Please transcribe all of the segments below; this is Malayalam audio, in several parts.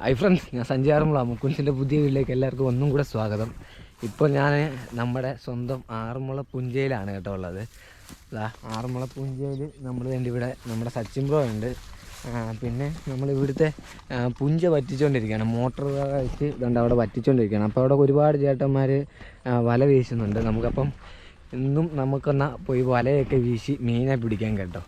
ഹൈ ഫ്രണ്ട്സ് ഞാൻ സഞ്ചാരമുള്ള മുക്കുൻസിന്റെ പുതിയ വീട്ടിലേക്ക് എല്ലാവർക്കും ഒന്നും കൂടെ സ്വാഗതം. ഇപ്പോൾ ഞാൻ നമ്മുടെ സ്വന്തം ആറന്മുള പുഞ്ചയിലാണ് കേട്ടോ ഉള്ളത്. ആറന്മുള പുഞ്ചയിൽ നമ്മൾ വേണ്ടി ഇവിടെ നമ്മുടെ സച്ചിൻ ബ്രോ ഉണ്ട്. പിന്നെ നമ്മൾ ഇവിടുത്തെ പുഞ്ച പറ്റിച്ചുകൊണ്ടിരിക്കുകയാണ് മോട്ടർ വെച്ച് ഇതുണ്ട് അവിടെ പറ്റിച്ചുകൊണ്ടിരിക്കുകയാണ് അപ്പോൾ അവിടെ ഒരുപാട് ചേട്ടന്മാർ വല വീശുന്നുണ്ട്. നമുക്കപ്പം ഇന്നും നമുക്കൊന്ന് പോയി വലയൊക്കെ വീശി മീനെ പിടിക്കാൻ കേട്ടോ.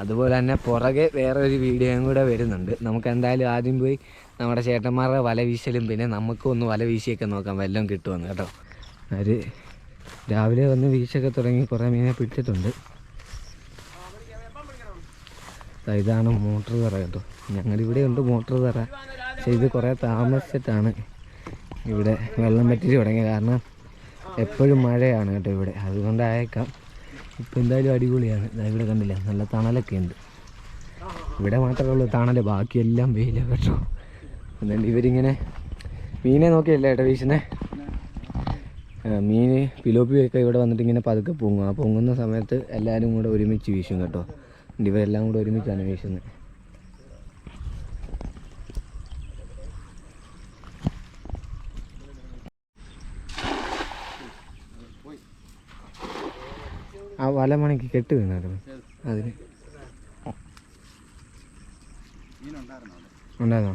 അതുപോലെ തന്നെ പുറകെ വേറൊരു വീഡിയോയും കൂടെ വരുന്നുണ്ട്. നമുക്ക് എന്തായാലും ആദ്യം പോയി നമ്മുടെ ചേട്ടന്മാരുടെ വല വീശലും പിന്നെ നമുക്കും ഒന്ന് വല വീശിയൊക്കെ നോക്കാം വല്ലതും കിട്ടുമെന്ന് കേട്ടോ. അവർ രാവിലെ വന്ന് വീശൊക്കെ തുടങ്ങി കുറേ മീനെ പിടിച്ചിട്ടുണ്ട്. ഇതാണ് മോട്ടർ തറ കേട്ടോ. ഞങ്ങളിവിടെ ഉണ്ട് മോട്ടർ തറ. പക്ഷെ ഇത് കുറേ താമസിച്ചിട്ടാണ് ഇവിടെ വെള്ളം പറ്റി തുടങ്ങിയത്. കാരണം എപ്പോഴും മഴയാണ് കേട്ടോ ഇവിടെ. അതുകൊണ്ടായേക്കാം. ഇപ്പം എന്തായാലും അടിപൊളിയാണ്. ഇവിടെ കണ്ടില്ല? നല്ല തണലൊക്കെ ഉണ്ട്. ഇവിടെ മാത്രമേ ഉള്ളൂ തണൽ. ബാക്കിയെല്ലാം വെയില കേട്ടോ. എന്നിട്ട് ഇവരിങ്ങനെ മീനെ നോക്കിയല്ലേ ഏട്ടാ വീശുന്നേ? മീൻ പിലോപ്പിയൊക്കെ ഇവിടെ വന്നിട്ട് ഇങ്ങനെ പതുക്കെ പൊങ്ങും. ആ പൊങ്ങുന്ന സമയത്ത് എല്ലാവരും കൂടെ ഒരുമിച്ച് വീശും കേട്ടോ. ഇവരെല്ലാം കൂടെ ഒരുമിച്ചാണ് വീശുന്നത്. ആ വലമണിക്ക് കെട്ട് വീണായിരുന്നു. അതിന്. ഉണ്ടായിരുന്നോ?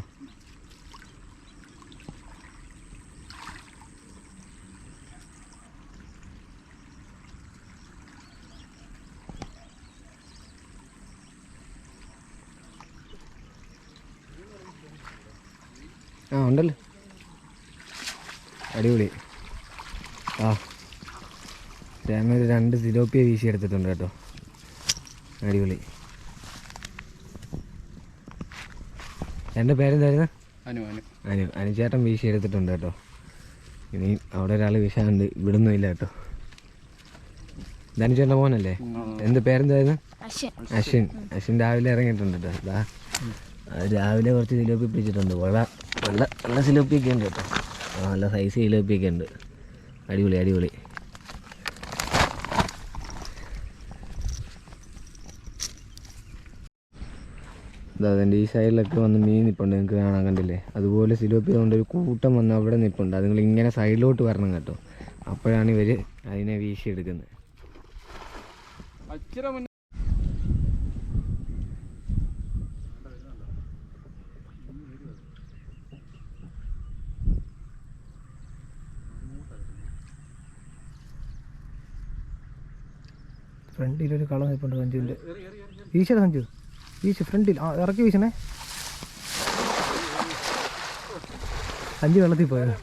ആ ഉണ്ടല്ലോ. അടിപൊളി. ആ. രാമ രണ്ട് സിലോപ്പിയ വീശി എടുത്തിട്ടുണ്ട് കേട്ടോ. അടിപൊളി. എന്റെ പേരെന്തായിരുന്നു? അനു അനു. അനു. അനുചേട്ടൻ വീശി എടുത്തിട്ടുണ്ട് കേട്ടോ. ഇനി അവിടെ ഒരാൾ വീശാനുണ്ട്. ഇവിടുന്നും ഇല്ല കേട്ടോ. ധനുചേട്ടന്റെ മോനല്ലേ? എന്ത് പേരെന്തായിരുന്നു? അശ്വൻ. അശ്വിൻ. രാവിലെ ഇറങ്ങിയിട്ടുണ്ട് കേട്ടോ. രാവിലെ കുറച്ച് സിലോപ്പി പിടിച്ചിട്ടുണ്ട്. വെള്ള വെള്ള വെള്ള സിലോപ്പിയൊക്കെ ഉണ്ട് കേട്ടോ. നല്ല സൈസ് സിലോപ്പിയൊക്കെ ഉണ്ട്. അടിപൊളി അടിപൊളി. അതിന്റെ ഈ സൈഡിലൊക്കെ വന്ന് മീൻ നിൽപ്പുണ്ട് നിങ്ങൾക്ക് കാണാൻ കണ്ടില്ലേ? അതുപോലെ സിലോപ്പി കൊണ്ട് ഒരു കൂട്ടം വന്ന് അവിടെ നിൽപ്പുണ്ട് അത് നിങ്ങൾ ഇങ്ങനെ സൈഡിലോട്ട് വരണം കേട്ടോ. അപ്പോഴാണ് ഇവർ അതിനെ വീശിയെടുക്കുന്നത്. ഫ്രണ്ടിലൊരു കള നിൽപ്പുണ്ട് സഞ്ജുവിന്റെ. ഈശ്വര സഞ്ജു. വീശ് ഫ്രണ്ടിൽ. ആ ഇറക്കി വീശണേ. അഞ്ച് വെള്ളത്തിൽ പോയത്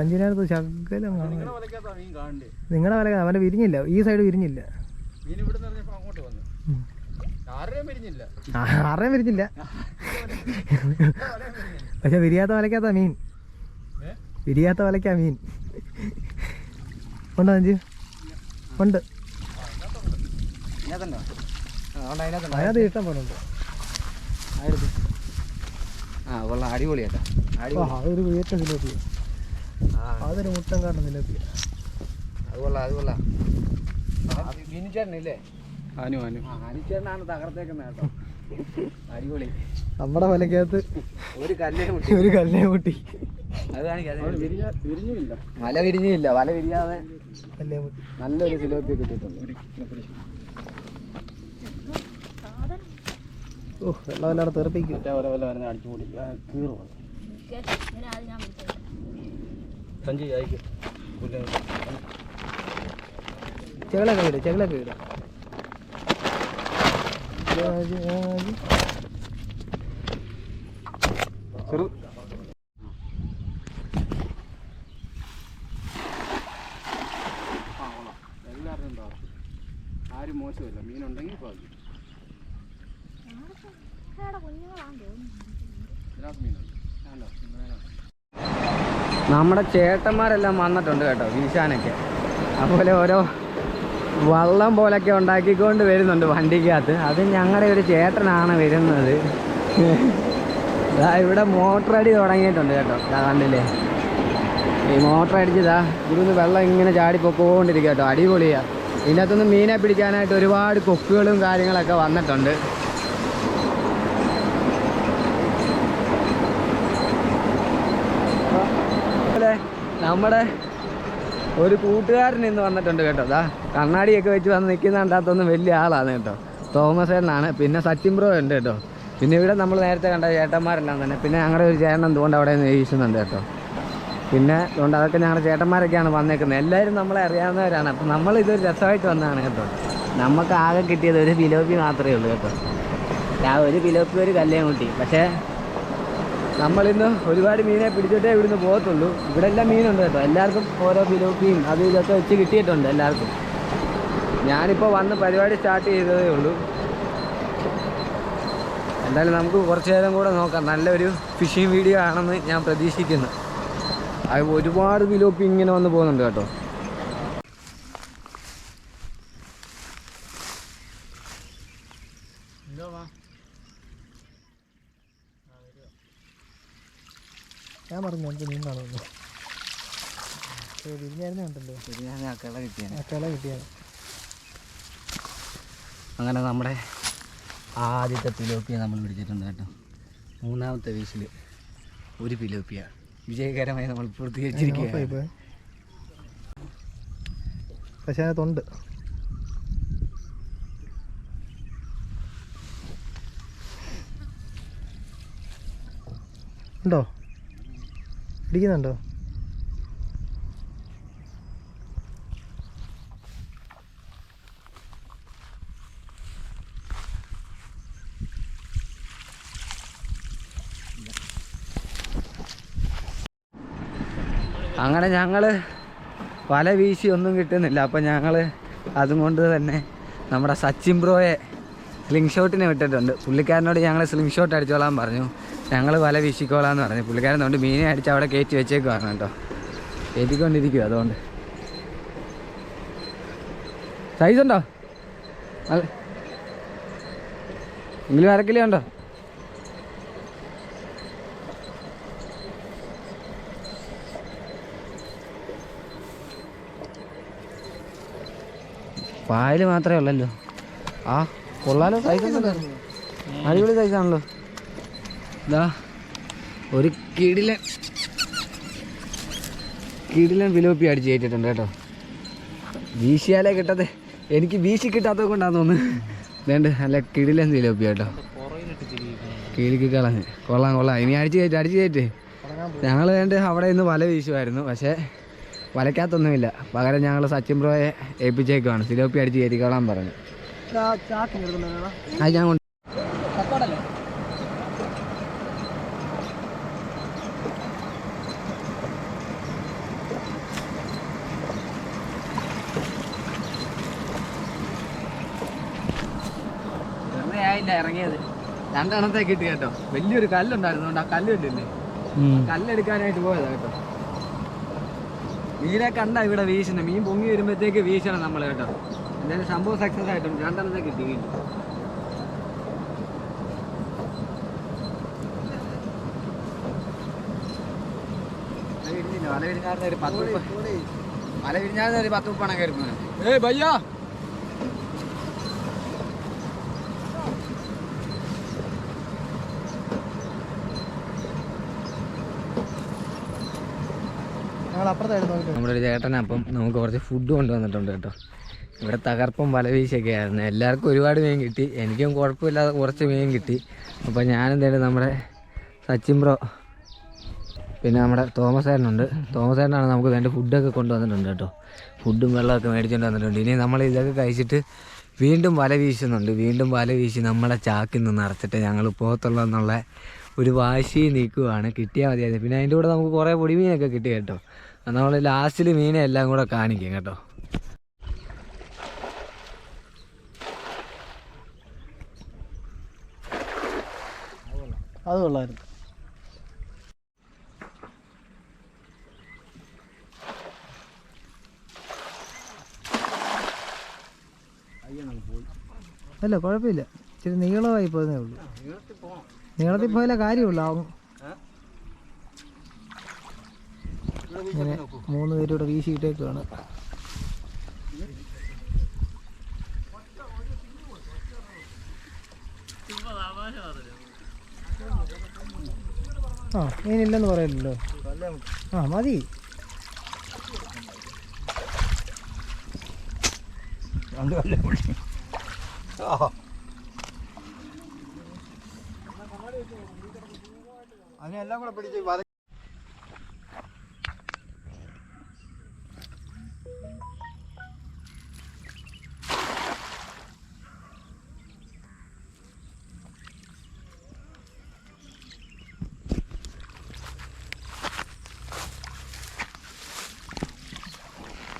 അഞ്ചിനകത്ത് ശകലം നിങ്ങളുടെ വല അവന്റെ വിരിഞ്ഞില്ല. ഈ സൈഡ് വിരിഞ്ഞില്ല. മീൻ ഇവിടെ നിറഞ്ഞപ്പോ അങ്ങോട്ട് വന്നു ഉം. ആരുടെയും പിരിഞ്ഞില്ല ആ, ആരുടെയും വിരിഞ്ഞില്ല. പക്ഷെ വിരിയാത്ത വലക്കാത്ത മീൻ. വിരിയാത്ത വലക്കാ മീൻ. ഉണ്ടോ സഞ്ജു? ഉണ്ട്. അതിനകത്ത് ഇഷ്ടം പോലെ ഉണ്ട് ആ കൊള്ളാം. അടിപൊളിയാട്ടോ ആ, അടിപൊളി. അതൊരു ഉയർച്ച സിലോപ്പി ആ. അതൊരു മുട്ടം കാട്ടുന്ന സിലോപ്പി അത് കൊള്ളാം അത് കൊള്ളാം. ബിനിച്ചേട്ടനില്ലേ അനു അനു. ആ അനിച്ചേട്ടനാണ് തകർത്തേക്കുന്നത് കേട്ടോ. അടിപൊളി. നമ്മുടെ വലക്കകത്ത് ഒരു കല്ലേ മുട്ടി. ഒരു കല്ലേ മുട്ടി. അത് വിരിഞ്ഞുമില്ല. വിരിഞ്ഞില്ല വല വിരിയാതെ നല്ലൊരു സിലോപ്പി കിട്ടിയിട്ടുണ്ട് ഓ വെള്ളമില്ലാതെ തെറിപ്പിക്കും മറ്റേ ഓരോ വല്ല വരുന്ന അടിച്ചു കൂടി കീറും ഇങ്ങനെ ആദ്യം ഞാൻ സഞ്ജയ് അയക്കും ചെകളൊക്കെ വിടും ചെകളൊക്കെ വിടും. ചെറു. എല്ലാവരും എന്താ ആരും മോശമില്ല. മീനുണ്ടെങ്കിൽ ഭാഗ്യം കുഞ്ഞുങ്ങളാണ് തോന്നുന്നു ഇതിനകത്ത് മീനുണ്ട് ആണോ നമ്മുടെ ചേട്ടന്മാരെല്ലാം വന്നിട്ടുണ്ട് കേട്ടോ വീശാനൊക്കെ. അതുപോലെ ഓരോ വള്ളം പോലൊക്കെ ഉണ്ടാക്കിക്കൊണ്ട് വരുന്നുണ്ട് വണ്ടിക്കകത്ത്. അത് ഞങ്ങളുടെ ഒരു ചേട്ടനാണ് വരുന്നത്. ഇതാ ഇവിടെ മോട്ടർ അടി തുടങ്ങിയിട്ടുണ്ട് കേട്ടോ കണ്ടില്ലേ? ഈ മോട്ടർ അടിച്ചതാ ഇവിടുന്ന് വെള്ളം ഇങ്ങനെ ചാടി പൊക്കോണ്ടിരിക്കുക കേട്ടോ അടിപൊളിയാണ് ഇതിനകത്തുനിന്ന് മീനെ പിടിക്കാനായിട്ട് ഒരുപാട് കൊക്കുകളും കാര്യങ്ങളൊക്കെ വന്നിട്ടുണ്ട്. നമ്മുടെ ഒരു കൂട്ടുകാരൻ ഇന്ന് വന്നിട്ടുണ്ട് കേട്ടോ. അതാ കണ്ണാടിയൊക്കെ വെച്ച് വന്ന് നിൽക്കുന്ന കണ്ടാത്തൊന്നും വലിയ ആളാണ് കേട്ടോ. തോമസ് ഏട്ടനാണ് പിന്നെ സച്ചിൻ ബ്രോ ഉണ്ട് കേട്ടോ. പിന്നെ ഇവിടെ നമ്മൾ നേരത്തെ കണ്ട ചേട്ടന്മാരെല്ലാം തന്നെ. പിന്നെ ഞങ്ങളുടെ ഒരു ചേട്ടൻ എന്തുകൊണ്ട് അവിടെ നിന്ന് വീശുന്നുണ്ട് കേട്ടോ. പിന്നെ അതുകൊണ്ട് അതൊക്കെ ഞങ്ങളുടെ ചേട്ടന്മാരൊക്കെയാണ് വന്നേക്കുന്നത്. എല്ലാവരും നമ്മളെ അറിയാവുന്നവരാണ്. അപ്പം നമ്മൾ ഇതൊരു രസമായിട്ട് വന്നതാണ് കേട്ടോ. നമുക്ക് ആകെ കിട്ടിയത് ഒരു പിലോപ്പി മാത്രമേ ഉള്ളൂ കേട്ടോ. ആ ഒരു പിലോപ്പി ഒരു കല്ലേം കുട്ടി. പക്ഷേ നമ്മളിന്ന് ഒരുപാട് മീനെ പിടിച്ചിട്ടേ ഇവിടുന്ന് പോകത്തുള്ളൂ. ഇവിടെ എല്ലാം മീനുണ്ട് കേട്ടോ. എല്ലാവർക്കും ഓരോ പിലോപ്പിയും അത് ഇതൊക്കെ വെച്ച് കിട്ടിയിട്ടുണ്ട് എല്ലാവർക്കും. ഞാനിപ്പോൾ വന്ന് പരിപാടി സ്റ്റാർട്ട് ചെയ്തതേ ഉള്ളൂ. എന്തായാലും നമുക്ക് കുറച്ച് നേരം കൂടെ നോക്കാം. നല്ലൊരു ഫിഷിംഗ് വീഡിയോ ആണെന്ന് ഞാൻ പ്രതീക്ഷിക്കുന്നു. അത് ഒരുപാട് പിലോപ്പി ഇങ്ങനെ വന്ന് പോകുന്നുണ്ട് കേട്ടോ ഞാൻ പറഞ്ഞു എനിക്ക് മീൻ കാണുന്നു വിരിഞ്ഞായിരുന്നു ഉണ്ടല്ലോ ഞാൻ കിള കിട്ടിയാണ്. ആ കിള കിട്ടിയാണ്. അങ്ങനെ നമ്മുടെ ആദ്യത്തെ പിലോപ്പിയ നമ്മൾ പിടിച്ചിട്ടുണ്ട് കേട്ടോ. മൂന്നാമത്തെ വീശിൽ ഒരു പിലോപ്പിയ വിജയകരമായി നമ്മൾ പൂർത്തീകരിച്ചിരിക്കുകയാണ്. പക്ഷേ പക്ഷെ അതിനകത്തുണ്ട് ഉണ്ടോ. ഇടിക്കുന്നുണ്ടോ അങ്ങനെ ഞങ്ങൾ വല വീശി ഒന്നും കിട്ടുന്നില്ല. അപ്പം ഞങ്ങൾ അതുകൊണ്ട് തന്നെ നമ്മുടെ സച്ചിൻ ബ്രോയെ സ്ലിംഗ് ഷോട്ടിനെ വിട്ടിട്ടുണ്ട്. പുള്ളിക്കാരനോട് ഞങ്ങൾ സ്ലിംഗ് ഷോട്ട് അടിച്ചോളാൻ പറഞ്ഞു. ഞങ്ങൾ വല വീശിക്കോളാന്ന് പറഞ്ഞു. പുള്ളിക്കാരൻ അതുകൊണ്ട് മീനെ അടിച്ച് അവിടെ കയറ്റി വെച്ചേക്കുവാണ് കേട്ടോ. കയറ്റിക്കൊണ്ടിരിക്കുക അതുകൊണ്ട്. സൈസ് ഉണ്ടോ? എങ്കിലും അരക്കിലോ ഉണ്ടോ? പായൽ മാത്രമേ ഉള്ളല്ലോ. ആ കൊള്ളാലോ സൈസ് അടിപൊളി സൈസാണല്ലോ ഇതാ ഒരു കിടിലൻ കിടിലൻ വിലോപ്പി അടിച്ച് കയറ്റിട്ടുണ്ട് കേട്ടോ. വീശിയാലേ കിട്ടത്തെ. എനിക്ക് വീശി കിട്ടാത്തത് കൊണ്ടാന്ന് തോന്നുന്നു. വേണ്ട നല്ല കിടിലൻ വിലോപ്പി കേട്ടോ. കിളിക്ക് കളഞ്ഞ്. കൊള്ളാം കൊള്ളാം. ഇനി അടിച്ച് കയറ്റി അടിച്ച് കയറ്റി. ഞങ്ങൾ വേണ്ട അവിടെ ഇന്ന് വല വീശുമായിരുന്നു. പക്ഷേ വലയ്ക്കകത്തൊന്നുമില്ല പകരം ഞങ്ങൾ സച്ചിൻ ബ്രോയെ ഏൽപ്പിച്ചേക്കുവാണ്. സിലോപ്പി അടിച്ച് കയറ്റിക്കോളാൻ പറഞ്ഞു. അത് ഞാൻ ഇറങ്ങിയത്. രണ്ടെണ്ണത്തെ കിട്ടി കേട്ടോ. വലിയൊരു കല്ലുണ്ടായിരുന്നു ആ കല്ല് കണ്ടില്ലേ? കല്ലെടുക്കാനായിട്ട് പോയതാ കേട്ടോ. മീനെ കണ്ട ഇവിടെ വീശുന്നത് മീൻ പൊങ്ങി വരുമ്പോഴത്തേക്ക് വീശണം നമ്മൾ കേട്ടോ. എന്തായാലും സംഭവം സക്സസ് ആയിട്ടുണ്ട്. രണ്ടെണ്ണത്തെ കിട്ടി വല വിരിഞ്ഞാർന്ന ഒരു പത്ത് വല വിരിഞ്ഞാർന്ന ഒരു പത്ത് മുപ്പണം കയറി ഏയ് ഭയ്യാ നമ്മുടെ ഒരു ചേട്ടൻ അപ്പം നമുക്ക് കുറച്ച് ഫുഡ് കൊണ്ടുവന്നിട്ടുണ്ട് കേട്ടോ. ഇവിടെ തകർപ്പം വലവീശൊക്കെ ആയിരുന്നു. എല്ലാവർക്കും ഒരുപാട് മീൻ കിട്ടി. എനിക്കും കുഴപ്പമില്ലാതെ കുറച്ച് മീൻ കിട്ടി. അപ്പോൾ ഞാനെന്തായാലും നമ്മുടെ സച്ചിൻ ബ്രോ പിന്നെ നമ്മുടെ തോമസ് ഏട്ടനുണ്ട് തോമസ് ഏട്ടനാണ് നമുക്ക് വേണ്ട ഫുഡൊക്കെ കൊണ്ടുവന്നിട്ടുണ്ട് കേട്ടോ. ഫുഡും വെള്ളമൊക്കെ മേടിച്ചുകൊണ്ട് വന്നിട്ടുണ്ട്. ഇനി നമ്മൾ ഇതൊക്കെ കഴിച്ചിട്ട് വീണ്ടും വല വീശുന്നുണ്ട്. വീണ്ടും വല വീശി നമ്മളെ ചാക്കിൽ നിന്ന് നിറച്ചിട്ട് ഞങ്ങൾ പോകത്തുള്ളൂ എന്നുള്ള ഒരു വാശി നീക്കുവാണ്. കിട്ടിയാൽ മതിയായിരുന്നു. പിന്നെ അതിന്റെ കൂടെ നമുക്ക് കുറേ പൊടിമീനൊക്കെ കിട്ടി കേട്ടോ. നമ്മൾ ലാസ്റ്റിൽ മീനെ എല്ലാം കൂടെ കാണിക്കും കേട്ടോ. അത് കൊള്ളായിരുന്നു അല്ല കുഴപ്പമില്ല. ഇച്ചിരി നീളമായി പോയതേ ഉള്ളൂ. നീളത്തിൽ പോയാലേ കാര്യമുള്ളൂ. ഇങ്ങനെ മൂന്ന് പേരൂടെ വീശിയിട്ടേക്കാണ് ആ മീനില്ലെന്ന് പറയല്ലോ. ആ മതി. രണ്ട് കല്ലും അതിനെല്ലാം കൂടെ പിടിച്ച്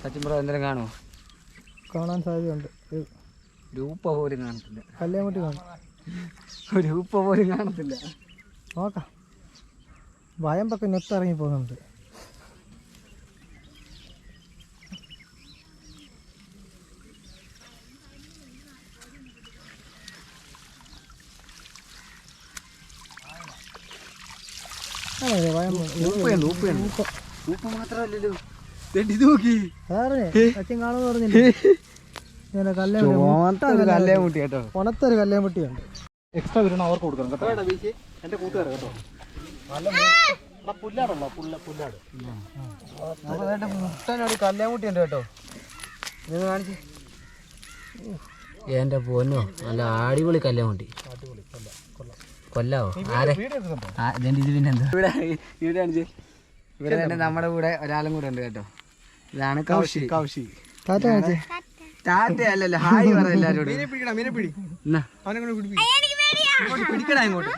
സച്ചിൻ ബ്രോ എന്തെങ്കിലും കാണുമോ കാണാൻ സാധ്യതയുണ്ട്. രൂപ പോലും കാണത്തില്ല. കല്ലേമുട്ടി കാണും. രൂപ പോലും കാണത്തില്ല. നോക്കാം. വയമ്പൊക്കെ നെത്തിറങ്ങി പോകുന്നുണ്ട്. രൂപയാണ് രൂപയാണ് രൂപ മാത്രമല്ലല്ലോ. ഇത് നോക്കി. കാണുമെന്ന് പറഞ്ഞില്ലേ? ഉണത്തൊരു കല്ലേമുട്ടിയുണ്ട് എക്സ്ട്രാ വരണം അവർക്ക് കൊടുക്കണം കേട്ടോ. എന്റെ കൂട്ടുകാരെ കേട്ടോ. നല്ല മൂ- പുല്ലാടുള്ള പുല്ല പുല്ലാട്. മുട്ടനോട് കല്ലേമുട്ടി ഉണ്ട് കേട്ടോ. ഇത് കാണിച്ച്. എന്റെ പൊന്നോ നല്ല അടിപൊളി കല്ലേമുട്ടി കൊല്ലാവോ? ആരെ? ആ, ഇതെന്റെ ഇത് പിന്നെ എന്താ? ഇവിടെ ഇവിടെ കാണിച്ച്. ഇവിടെ തന്നെ നമ്മുടെ കൂടെ ഒരാളും കൂടെ ഉണ്ട് കേട്ടോ. ഇതാണ് കൗശി കൗശി കാണിച്ചേ. ടാറ്റ അല്ലല്ലോ ഹായ് പറ എല്ലാരോടും. പിടിക്കണം മീനെ പിടി. എന്നാ അവനെ കൊണ്ട് പിടിക്കടാ ഇങ്ങോട്ട്.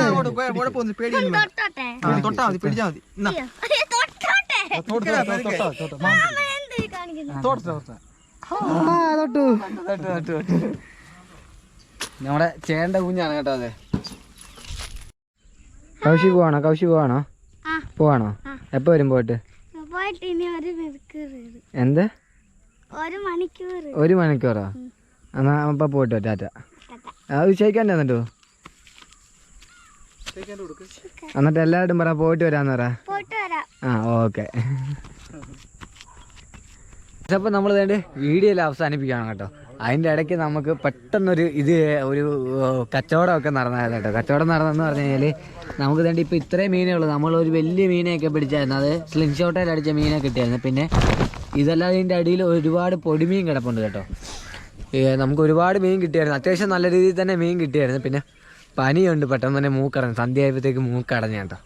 അങ്ങോട്ട്. കുഴപ്പമൊന്നും പേടിയൊന്നും തൊട്ടോട്ടെ. തൊട്ടാ മതി പിടിച്ചാ മതി. എന്നാ തൊട്ടോട്ടെ. മാമ എന്ത് കാണിക്കുന്നു? തൊട്ടു. നമ്മുടെ ചേണ്ട കുഞ്ഞാണ് കേട്ടോ അതെ. കൗശി പോവാണോ? കൗശി പോവാണോ? ആ. പോവാണോ? എപ്പോ വരും പോയിട്ട്? എന്ത്? ഒരു മണിക്കൂറോ? എന്നാ അപ്പൊ പോയിട്ട് ടാറ്റ. അത് ചോദിക്കാൻ എന്നിട്ടോ? എന്നിട്ട് എല്ലാവരും പറ പോയിട്ട് വരാന്ന് പറ. പോയിട്ട് വരാം. ആ ഓക്കെ. അപ്പൊ നമ്മൾ വേണ്ടി വീഡിയോ എല്ലാം അവസാനിപ്പിക്കുകയാണ് കേട്ടോ. അതിന്റെ ഇടയ്ക്ക് നമുക്ക് പെട്ടെന്നൊരു ഇത് ഒരു കച്ചവടമൊക്കെ നടന്നായിരുന്നു കേട്ടോ. കച്ചവടം നടന്നെന്ന് പറഞ്ഞു കഴിഞ്ഞാൽ നമുക്ക് വേണ്ടി ഇപ്പോൾ ഇത്രയും മീനേ ഉള്ളൂ. നമ്മൾ ഒരു വലിയ മീനെയൊക്കെ പിടിച്ചായിരുന്നു. അത് സ്ലിം ഷോട്ടയിൽ അടിച്ച മീനെ കിട്ടിയായിരുന്നു. പിന്നെ ഇതല്ലാതെ ഇതിന്റെ അടിയിൽ ഒരുപാട് പൊടിമീൻ കിടപ്പുണ്ട് കേട്ടോ. നമുക്ക് ഒരുപാട് മീൻ കിട്ടിയായിരുന്നു. അത്യാവശ്യം നല്ല രീതിയിൽ തന്നെ മീൻ കിട്ടിയായിരുന്നു. പിന്നെ പനിയുണ്ട് പെട്ടെന്ന് തന്നെ മൂക്കടഞ്ഞു. സന്ധ്യ ആയപ്പോഴത്തേക്ക് മൂക്കടഞ്ഞു കേട്ടോ.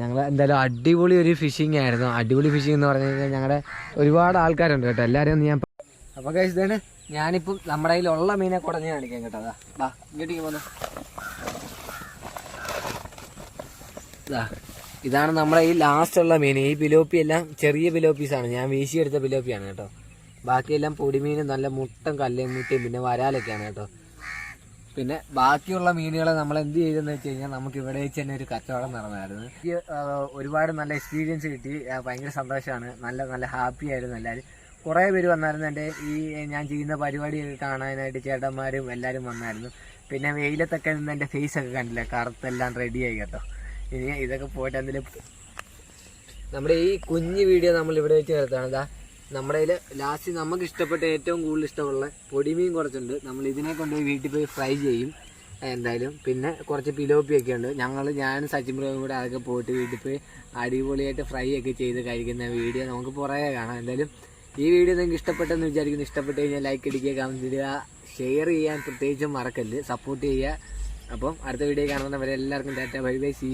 ഞങ്ങൾ എന്തായാലും അടിപൊളി ഒരു ഫിഷിംഗ് ആയിരുന്നു. അടിപൊളി ഫിഷിംഗ് എന്ന് പറഞ്ഞു കഴിഞ്ഞാൽ ഞങ്ങളുടെ ഒരുപാട് ആൾക്കാരുണ്ട് കേട്ടോ. എല്ലാവരും ഒന്ന് ഞാൻ അപ്പോൾ കഴിച്ചതാണ് ഞാനിപ്പം നമ്മുടെ കയ്യിലുള്ള മീനെ കുടഞ്ഞ് കാണിക്കാൻ കേട്ടോ അതാ ബാ ഇങ്ങോട്ടേക്ക് പോന്നു. ഇതാ ഇതാണ് നമ്മുടെ ഈ ലാസ്റ്റ് ഉള്ള മീൻ. ഈ പിലോപ്പി എല്ലാം ചെറിയ പിലോപ്പീസാണ് ഞാൻ വീശിയെടുത്ത പിലോപ്പിയാണ് കേട്ടോ. ബാക്കിയെല്ലാം പൊടിമീനും നല്ല മുട്ടും കല്ലും മുട്ടയും പിന്നെ വരാലൊക്കെയാണ് കേട്ടോ. പിന്നെ ബാക്കിയുള്ള മീനുകളെ നമ്മൾ എന്ത് ചെയ്തെന്ന് വെച്ച് കഴിഞ്ഞാൽ നമുക്ക് ഇവിടെ വെച്ച് തന്നെ ഒരു കച്ചവടം നടന്നായിരുന്നു എനിക്ക് ഒരുപാട് നല്ല എക്സ്പീരിയൻസ് കിട്ടി. ഭയങ്കര സന്തോഷമാണ്. നല്ല നല്ല ഹാപ്പി ആയിരുന്നു എല്ലാവരും. കുറേ പേര് വന്നായിരുന്നു എന്റെ ഈ ഞാൻ ചെയ്യുന്ന പരിപാടിയൊക്കെ കാണാനായിട്ട് ചേട്ടന്മാരും എല്ലാവരും വന്നായിരുന്നു. പിന്നെ വെയിലത്തൊക്കെ നിന്ന് എന്റെ ഫേസ് ഒക്കെ കണ്ടില്ല? കറുത്തെല്ലാം റെഡിയായി കേട്ടോ. ഇനി ഇതൊക്കെ പോയിട്ട് എന്തെങ്കിലും നമ്മുടെ ഈ കുഞ്ഞു വീഡിയോ നമ്മൾ ഇവിടെ വെച്ച് നിർത്തുകയാണ്. ഇതാ നമ്മുടെ കയ്യിൽ ലാസ്റ്റ് നമുക്ക് ഇഷ്ടപ്പെട്ട ഏറ്റവും കൂടുതൽ ഇഷ്ടമുള്ള പൊടിമീൻ കുറച്ചുണ്ട്. നമ്മൾ ഇതിനെ കൊണ്ടുപോയി വീട്ടിൽ പോയി ഫ്രൈ ചെയ്യും. എന്തായാലും പിന്നെ കുറച്ച് പിലോപ്പിയൊക്കെ ഉണ്ട്. ഞങ്ങൾ ഞാൻ സച്ചിൻ ബ്രോയും കൂടെ അതൊക്കെ പോയിട്ട് വീട്ടിൽ പോയി അടിപൊളിയായിട്ട് ഫ്രൈ ഒക്കെ ചെയ്ത് കഴിക്കുന്ന വീഡിയോ നമുക്ക് പുറകെ കാണാം. എന്തായാലും ഈ വീഡിയോ നിങ്ങൾക്ക് ഇഷ്ടപ്പെട്ടെന്ന് വിചാരിക്കുന്നു. ഇഷ്ടപ്പെട്ട് കഴിഞ്ഞാൽ ലൈക്ക് അടിക്കുക കമന്റ് ചെയ്യുക ഷെയർ ചെയ്യാൻ പ്രത്യേകിച്ചും മറക്കല്ല് സപ്പോർട്ട് ചെയ്യുക. അപ്പം അടുത്ത വീഡിയോ കാണുന്നവരെ എല്ലാവർക്കും ടാറ്റ ബൈ ബൈ സി